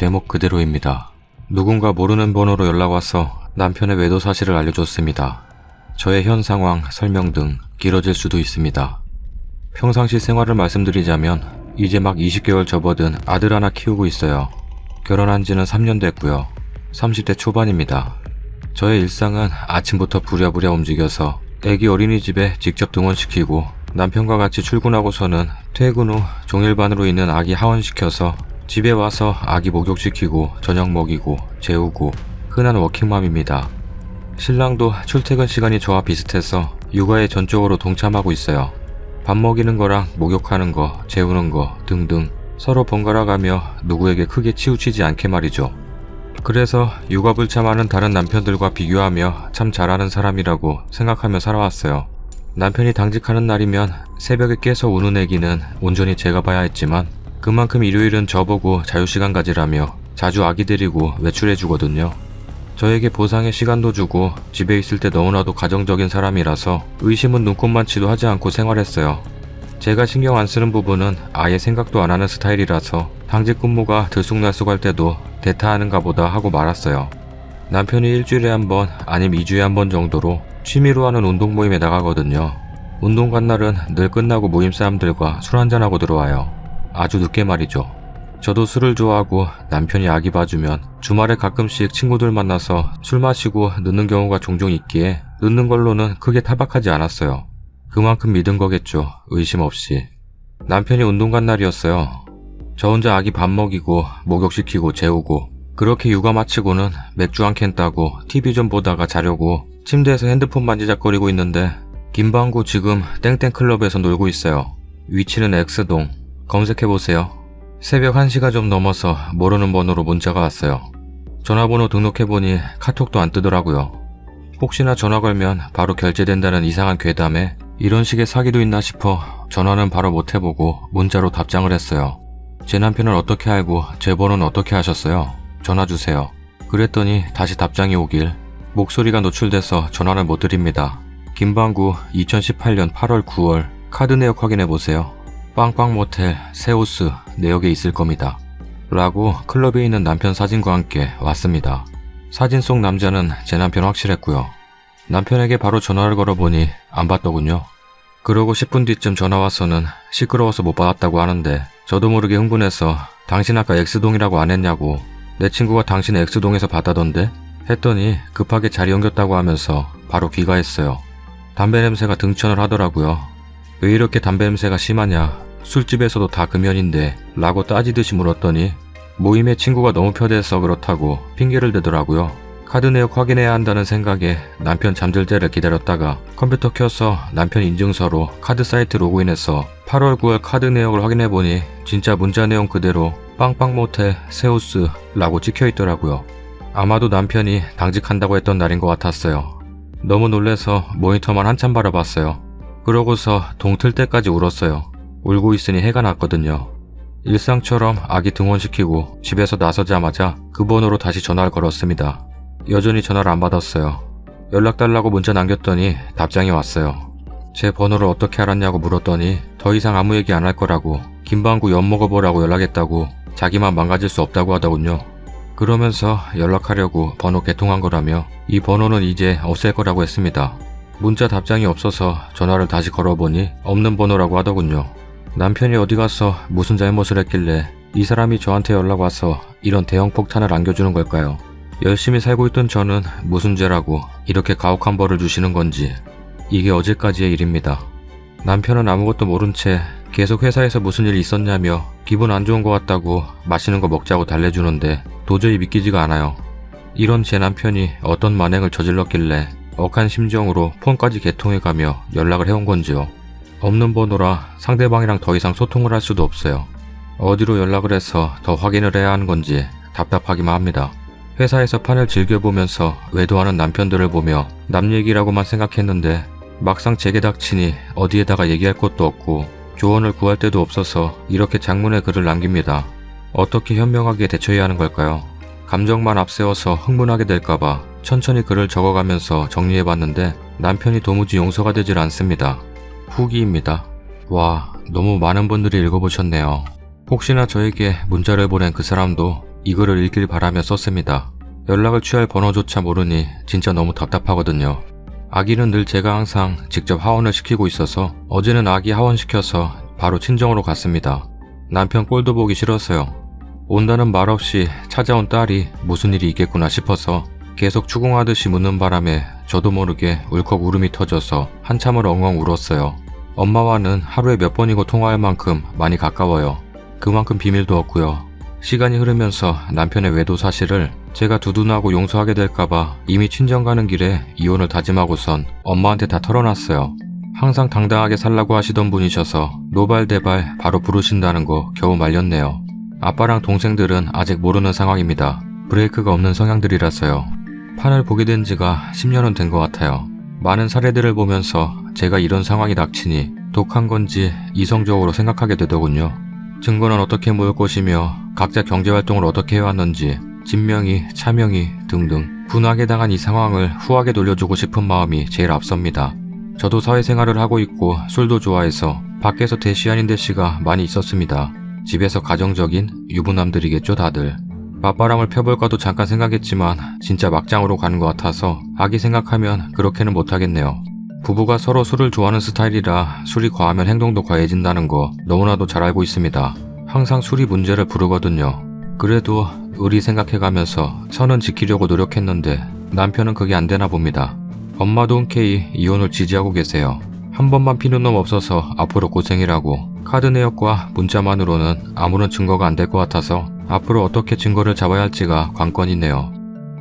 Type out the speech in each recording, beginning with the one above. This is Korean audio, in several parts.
제목 그대로입니다. 누군가 모르는 번호로 연락 와서 남편의 외도 사실을 알려줬습니다. 저의 현 상황, 설명 등 길어질 수도 있습니다. 평상시 생활을 말씀드리자면 이제 막 20개월 접어든 아들 하나 키우고 있어요. 결혼한 지는 3년 됐고요. 30대 초반입니다. 저의 일상은 아침부터 부랴부랴 움직여서 애기 어린이집에 직접 등원시키고 남편과 같이 출근하고서는 퇴근 후 종일반으로 있는 아기 하원시켜서 집에 와서 아기 목욕시키고 저녁 먹이고 재우고 흔한 워킹맘입니다. 신랑도 출퇴근 시간이 저와 비슷해서 육아에 전적으로 동참하고 있어요. 밥 먹이는 거랑 목욕하는 거, 재우는 거 등등 서로 번갈아 가며 누구에게 크게 치우치지 않게 말이죠. 그래서 육아 불참하는 다른 남편들과 비교하며 참 잘하는 사람이라고 생각하며 살아왔어요. 남편이 당직하는 날이면 새벽에 깨서 우는 애기는 온전히 제가 봐야 했지만 그만큼 일요일은 저보고 자유시간 가지라며 자주 아기 데리고 외출해 주거든요. 저에게 보상의 시간도 주고 집에 있을 때 너무나도 가정적인 사람이라서 의심은 눈꼽만치도 하지 않고 생활했어요. 제가 신경 안 쓰는 부분은 아예 생각도 안 하는 스타일이라서 당직 근무가 들쑥날쑥할 때도 대타하는가 보다 하고 말았어요. 남편이 일주일에 한 번 아니면 2주에 한 번 정도로 취미로 하는 운동 모임에 나가거든요. 운동 간 날은 늘 끝나고 모임 사람들과 술 한잔하고 들어와요. 아주 늦게 말이죠. 저도 술을 좋아하고 남편이 아기 봐주면 주말에 가끔씩 친구들 만나서 술 마시고 늦는 경우가 종종 있기에 늦는 걸로는 크게 타박하지 않았어요. 그만큼 믿은 거겠죠. 의심 없이. 남편이 운동 간 날이었어요. 저 혼자 아기 밥 먹이고 목욕시키고 재우고 그렇게 육아 마치고는 맥주 한 캔 따고 TV 좀 보다가 자려고 침대에서 핸드폰 만지작거리고 있는데 김방구 지금 땡땡클럽에서 놀고 있어요. 위치는 X동. 검색해보세요. 새벽 1시가 좀 넘어서 모르는 번호로 문자가 왔어요. 전화번호 등록해보니 카톡도 안 뜨더라고요. 혹시나 전화 걸면 바로 결제된다는 이상한 괴담에 이런 식의 사기도 있나 싶어 전화는 바로 못 해보고 문자로 답장을 했어요. 제 남편은 어떻게 알고 제 번호는 어떻게 하셨어요? 전화 주세요. 그랬더니 다시 답장이 오길 목소리가 노출돼서 전화를 못 드립니다. 김방구 2018년 8월 9월 카드 내역 확인해 보세요. 빵빵 모텔 세오스 내역에 있을 겁니다. 라고 클럽에 있는 남편 사진과 함께 왔습니다. 사진 속 남자는 제 남편 확실했고요. 남편에게 바로 전화를 걸어보니 안 받더군요. 그러고 10분 뒤쯤 전화 와서는 시끄러워서 못 받았다고 하는데 저도 모르게 흥분해서 당신 아까 X동이라고 안 했냐고 내 친구가 당신 X동에서 받아던데 했더니 급하게 자리 옮겼다고 하면서 바로 귀가했어요. 담배 냄새가 등천을 하더라고요. 왜 이렇게 담배 냄새가 심하냐 술집에서도 다 금연인데 라고 따지듯이 물었더니 모임에 친구가 너무 편해서 그렇다고 핑계를 대더라고요. 카드 내역 확인해야 한다는 생각에 남편 잠들 때를 기다렸다가 컴퓨터 켜서 남편 인증서로 카드 사이트 로그인해서 8월 9월 카드 내역을 확인해보니 진짜 문자 내용 그대로 빵빵 모텔 세우스라고 찍혀 있더라고요. 아마도 남편이 당직한다고 했던 날인 것 같았어요. 너무 놀래서 모니터만 한참 바라봤어요. 그러고서 동틀 때까지 울었어요. 울고 있으니 해가 났거든요. 일상처럼 아기 등원시키고 집에서 나서자마자 그 번호로 다시 전화를 걸었습니다. 여전히 전화를 안 받았어요. 연락 달라고 문자 남겼더니 답장이 왔어요. 제 번호를 어떻게 알았냐고 물었더니 더 이상 아무 얘기 안 할 거라고 김방구 엿 먹어보라고 연락했다고 자기만 망가질 수 없다고 하더군요. 그러면서 연락하려고 번호 개통한 거라며 이 번호는 이제 없앨 거라고 했습니다. 문자 답장이 없어서 전화를 다시 걸어보니 없는 번호라고 하더군요. 남편이 어디 가서 무슨 잘못을 했길래 이 사람이 저한테 연락 와서 이런 대형 폭탄을 안겨주는 걸까요? 열심히 살고 있던 저는 무슨 죄라고 이렇게 가혹한 벌을 주시는 건지 이게 어제까지의 일입니다. 남편은 아무것도 모른 채 계속 회사에서 무슨 일이 있었냐며 기분 안 좋은 것 같다고 맛있는 거 먹자고 달래주는데 도저히 믿기지가 않아요. 이런 제 남편이 어떤 만행을 저질렀길래 억한 심정으로 폰까지 개통해가며 연락을 해온 건지요. 없는 번호라 상대방이랑 더 이상 소통을 할 수도 없어요. 어디로 연락을 해서 더 확인을 해야 하는 건지 답답하기만 합니다. 회사에서 판을 즐겨보면서 외도하는 남편들을 보며 남 얘기라고만 생각했는데 막상 제게 닥치니 어디에다가 얘기할 것도 없고 조언을 구할 데도 없어서 이렇게 장문의 글을 남깁니다. 어떻게 현명하게 대처해야 하는 걸까요? 감정만 앞세워서 흥분하게 될까봐 천천히 글을 적어가면서 정리해봤는데 남편이 도무지 용서가 되질 않습니다. 후기입니다. 와, 너무 많은 분들이 읽어보셨네요. 혹시나 저에게 문자를 보낸 그 사람도 이 글을 읽길 바라며 썼습니다. 연락을 취할 번호조차 모르니 진짜 너무 답답하거든요. 아기는 늘 제가 항상 직접 하원을 시키고 있어서 어제는 아기 하원시켜서 바로 친정으로 갔습니다. 남편 꼴도 보기 싫어서요. 온다는 말 없이 찾아온 딸이 무슨 일이 있겠구나 싶어서 계속 추궁하듯이 묻는 바람에 저도 모르게 울컥 울음이 터져서 한참을 엉엉 울었어요. 엄마와는 하루에 몇 번이고 통화할 만큼 많이 가까워요. 그만큼 비밀도 없고요. 시간이 흐르면서 남편의 외도 사실을 제가 두둔하고 용서하게 될까봐 이미 친정 가는 길에 이혼을 다짐하고선 엄마한테 다 털어놨어요. 항상 당당하게 살라고 하시던 분이셔서 노발대발 바로 부르신다는 거 겨우 말렸네요. 아빠랑 동생들은 아직 모르는 상황입니다. 브레이크가 없는 성향들이라서요. 판을 보게 된 지가 10년은 된 것 같아요. 많은 사례들을 보면서 제가 이런 상황이 닥치니 독한 건지 이성적으로 생각하게 되더군요. 증거는 어떻게 모을 것이며 각자 경제활동을 어떻게 해왔는지 진명이, 차명이 등등 분하게 당한 이 상황을 후하게 돌려주고 싶은 마음이 제일 앞섭니다. 저도 사회생활을 하고 있고 술도 좋아해서 밖에서 대시 아닌 대시가 많이 있었습니다. 집에서 가정적인 유부남들이겠죠 다들. 맞바람을 펴볼까도 잠깐 생각했지만 진짜 막장으로 가는 것 같아서 아기 생각하면 그렇게는 못하겠네요. 부부가 서로 술을 좋아하는 스타일이라 술이 과하면 행동도 과해진다는 거 너무나도 잘 알고 있습니다. 항상 술이 문제를 부르거든요. 그래도 의리 생각해가면서 선은 지키려고 노력했는데 남편은 그게 안 되나 봅니다. 엄마도 흔쾌히 이혼을 지지하고 계세요. 한 번만 피는 놈 없어서 앞으로 고생이라고 카드 내역과 문자만으로는 아무런 증거가 안 될 것 같아서 앞으로 어떻게 증거를 잡아야 할지가 관건이네요.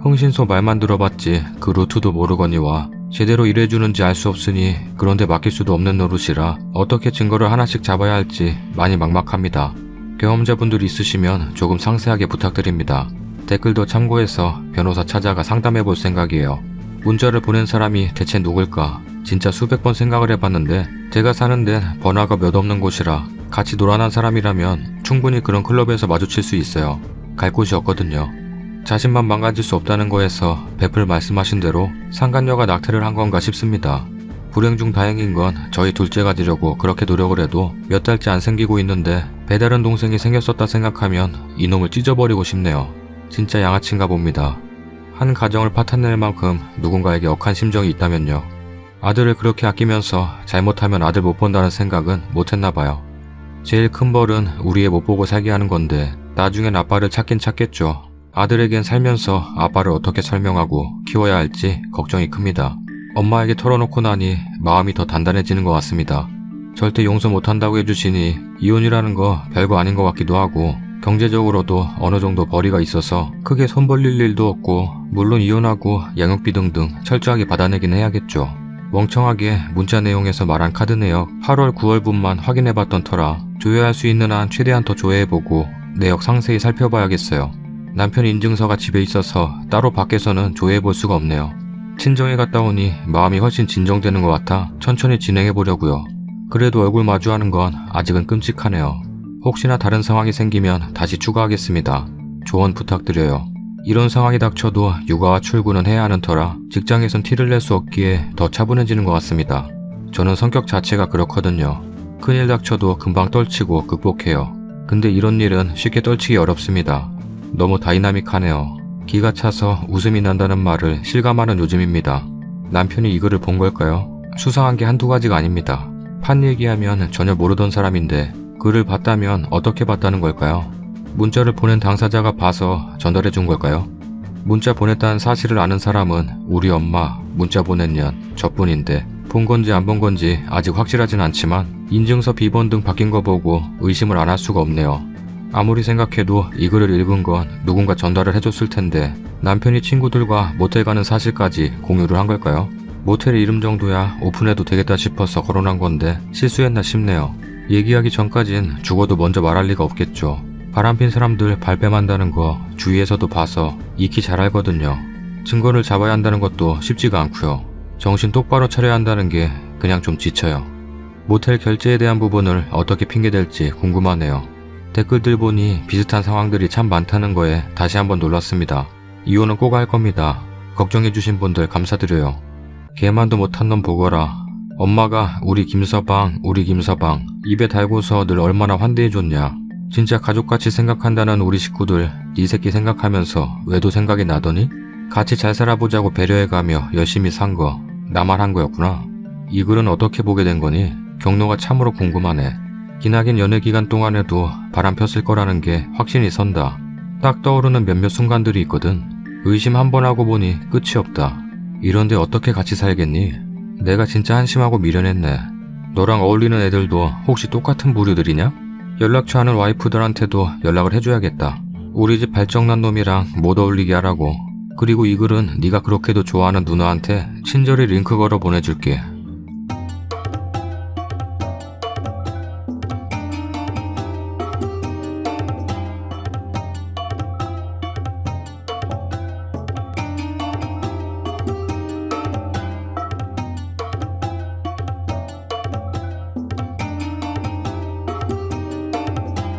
흥신소 말만 들어봤지 그 루트도 모르거니와 제대로 일해주는지 알 수 없으니 그런데 맡길 수도 없는 노릇이라 어떻게 증거를 하나씩 잡아야 할지 많이 막막합니다. 경험자분들 있으시면 조금 상세하게 부탁드립니다. 댓글도 참고해서 변호사 찾아가 상담해 볼 생각이에요. 문자를 보낸 사람이 대체 누굴까? 진짜 수백 번 생각을 해봤는데 제가 사는 데는 번화가 몇 없는 곳이라 같이 놀아난 사람이라면 충분히 그런 클럽에서 마주칠 수 있어요. 갈 곳이 없거든요. 자신만 망가질 수 없다는 거에서 베풀 말씀하신 대로 상간녀가 낙태를 한 건가 싶습니다. 불행 중 다행인 건 저희 둘째가 되려고 그렇게 노력을 해도 몇 달째 안 생기고 있는데 배다른 동생이 생겼었다 생각하면 이놈을 찢어버리고 싶네요. 진짜 양아치인가 봅니다. 한 가정을 파탄낼 만큼 누군가에게 억한 심정이 있다면요. 아들을 그렇게 아끼면서 잘못하면 아들 못 본다는 생각은 못했나 봐요. 제일 큰 벌은 우리의 못 보고 살게 하는 건데 나중엔 아빠를 찾긴 찾겠죠. 아들에겐 살면서 아빠를 어떻게 설명하고 키워야 할지 걱정이 큽니다. 엄마에게 털어놓고 나니 마음이 더 단단해지는 것 같습니다. 절대 용서 못한다고 해주시니 이혼이라는 거 별거 아닌 것 같기도 하고 경제적으로도 어느 정도 벌이가 있어서 크게 손 벌릴 일도 없고 물론 이혼하고 양육비 등등 철저하게 받아내긴 해야겠죠. 멍청하게 문자 내용에서 말한 카드 내역 8월 9월분만 확인해봤던 터라 조회할 수 있는 한 최대한 더 조회해보고 내역 상세히 살펴봐야겠어요. 남편 인증서가 집에 있어서 따로 밖에서는 조회해볼 수가 없네요. 친정에 갔다 오니 마음이 훨씬 진정되는 것 같아 천천히 진행해보려고요. 그래도 얼굴 마주하는 건 아직은 끔찍하네요. 혹시나 다른 상황이 생기면 다시 추가하겠습니다. 조언 부탁드려요. 이런 상황이 닥쳐도 육아와 출근은 해야 하는 터라 직장에선 티를 낼 수 없기에 더 차분해지는 것 같습니다. 저는 성격 자체가 그렇거든요. 큰일 닥쳐도 금방 떨치고 극복해요. 근데 이런 일은 쉽게 떨치기 어렵습니다. 너무 다이나믹하네요. 기가 차서 웃음이 난다는 말을 실감하는 요즘입니다. 남편이 이 글을 본 걸까요? 수상한 게 한두 가지가 아닙니다. 판 얘기하면 전혀 모르던 사람인데 글을 봤다면 어떻게 봤다는 걸까요? 문자를 보낸 당사자가 봐서 전달해 준 걸까요? 문자 보냈다는 사실을 아는 사람은 우리 엄마, 문자 보낸 년, 저뿐인데 본 건지 안 본 건지 아직 확실하진 않지만 인증서 비번 등 바뀐 거 보고 의심을 안 할 수가 없네요. 아무리 생각해도 이 글을 읽은 건 누군가 전달을 해줬을 텐데 남편이 친구들과 모텔 가는 사실까지 공유를 한 걸까요? 모텔 이름 정도야 오픈해도 되겠다 싶어서 거론한 건데 실수했나 싶네요. 얘기하기 전까진 죽어도 먼저 말할 리가 없겠죠. 바람핀 사람들 발뺌한다는 거 주위에서도 봐서 익히 잘 알거든요. 증거를 잡아야 한다는 것도 쉽지가 않고요. 정신 똑바로 차려야 한다는 게 그냥 좀 지쳐요. 모텔 결제에 대한 부분을 어떻게 핑계댈지 궁금하네요. 댓글들 보니 비슷한 상황들이 참 많다는 거에 다시 한번 놀랐습니다. 이혼은 꼭 할 겁니다. 걱정해주신 분들 감사드려요. 개만도 못한 놈 보거라. 엄마가 우리 김서방, 우리 김서방 입에 달고서 늘 얼마나 환대해줬냐. 진짜 가족같이 생각한다는 우리 식구들 네 새끼 생각하면서 외도 생각이 나더니 같이 잘 살아보자고 배려해가며 열심히 산 거 나만 한 거였구나. 이 글은 어떻게 보게 된 거니? 경로가 참으로 궁금하네. 기나긴 연애 기간 동안에도 바람 폈을 거라는 게 확신이 선다. 딱 떠오르는 몇몇 순간들이 있거든. 의심 한 번 하고 보니 끝이 없다. 이런데 어떻게 같이 살겠니? 내가 진짜 한심하고 미련했네. 너랑 어울리는 애들도 혹시 똑같은 부류들이냐? 연락처 하는 와이프들한테도 연락을 해줘야겠다. 우리 집 발정난 놈이랑 못 어울리게 하라고. 그리고 이 글은 네가 그렇게도 좋아하는 누나한테 친절히 링크 걸어 보내줄게.